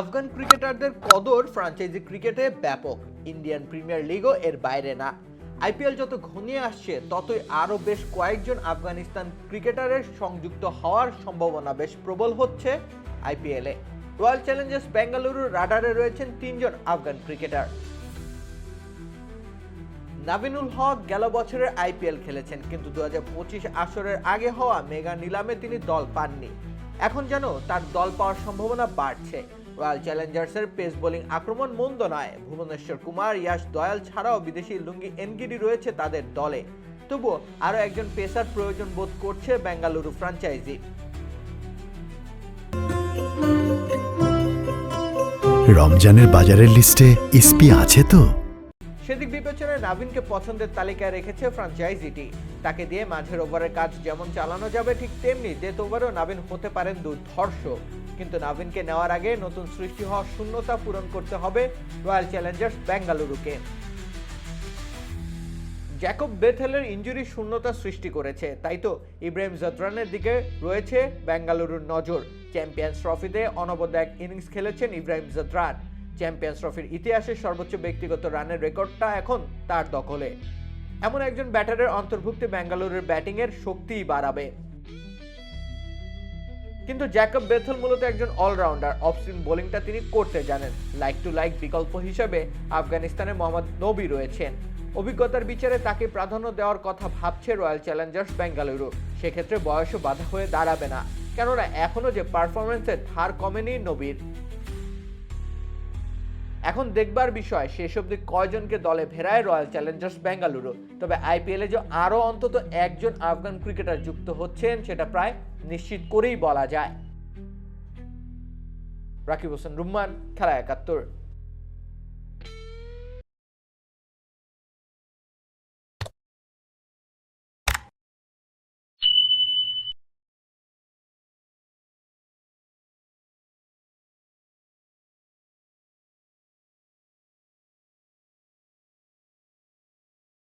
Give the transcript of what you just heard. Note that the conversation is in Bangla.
আফগান ক্রিকেটারদের কদর ফ্রাঞ্চাইজি ক্রিকেটে ব্যাপক। ইন্ডিয়ান প্রিমিয়ার লিগও এর বাইরে না। আইপিএল যত ঘনিয়ে আসছে, ততই আরও বেশ কয়েকজন আফগানিস্তান ক্রিকেটারের সংযুক্ত হওয়ার সম্ভাবনা বেশ প্রবল হচ্ছে আইপিএলে। রয়্যাল চ্যালেঞ্জার্স বেঙ্গালুরুর রাডারে রয়েছেন তিনজন আফগান ক্রিকেটার। নাবিনুল হক গেল বছরের আইপিএল খেলেছেন, কিন্তু দু হাজার পঁচিশ আসরের আগে হওয়া মেগা নিলামে তিনি দল পাননি। এখন যেন তার দল পাওয়ার সম্ভাবনা বাড়ছে। রয়্যাল চ্যালেঞ্জার্সের পেস বোলিং আক্রমণ মন্দ নয়। ভুবনেশ্বর কুমার ইয়াশ দয়াল ছাড়াও বিদেশি লুঙ্গি এনগিডি রয়েছে তাদের দলে। তবুও আরও একজন পেসার প্রয়োজন বোধ করছে বেঙ্গালুরু ফ্র্যাঞ্চাইজি রমজানের বাজারের লিস্টে ইসপি আছে তো? সেদিক বিবেচনায় নাবিনকে পছন্দের তালিকায় রেখেছে ফ্রাঞ্চাইজিটি। তাকে দিয়ে মাঝের ওভারের কাজ যেমন চালানো যাবে ঠিক তেমনি ডেথ ওভারও নাবিন হতে পারেন দুর্ধর্ষ। কিন্তু নাভিনকে নেওয়ার আগে নতুন সৃষ্টি হওয়া শূন্যতা পূরণ করতে হবে রয়্যাল চ্যালেঞ্জার্স বেঙ্গালুরুকে। জ্যাকব বেথেলের ইঞ্জুরি শূন্যতা সৃষ্টি করেছে। তাই তো ইব্রাহিম জদ্রানের দিকে রয়েছে বেঙ্গালুরুর নজর। চ্যাম্পিয়ন্স ট্রফিতে অনবদ্য এক ইনিংস খেলেছেন ইব্রাহিম জদ্রান চ্যাম্পিয়ন্স ট্রফির ইতিহাসে সর্বোচ্চ ব্যক্তিগত রানের রেকর্ডটা এখন তার দখলে। এমন একজন ব্যাটারের অন্তর্ভুক্তি বেঙ্গালুরুর ব্যাটিংয়ের শক্তিই বাড়াবে। কিন্তু জ্যাকব বেথল মূলত একজন অলরাউন্ডার অফ স্পিন বোলিংটা তিনি করতে জানেন। লাইক টু লাইক বিকল্প হিসেবে আফগানিস্তানে মোহাম্মদ নবী রয়েছেন। অভিজ্ঞতার বিচারে তাকে প্রাধান্য দেওয়ার কথা ভাবছে রয়্যাল চ্যালেঞ্জার্স বেঙ্গালুরু। সেক্ষেত্রে বয়সও বাধা হয়ে দাঁড়াবে না। কেননা এখনও যে পারফরমেন্সের ধার কমেনি নবীর। এখন দেখবার বিষয়, শেষ অবধি কয়জনকে দলে ফেরায় রয়্যাল চ্যালেঞ্জার্স বেঙ্গালুরু তবে আইপিএলে যে আরও অন্তত একজন আফগান ক্রিকেটার যুক্ত হচ্ছেন, সেটা প্রায় নিশ্চিত করেই বলা যায়। রাকিব হোসেন, রুম্মান, খেলা একাত্তর।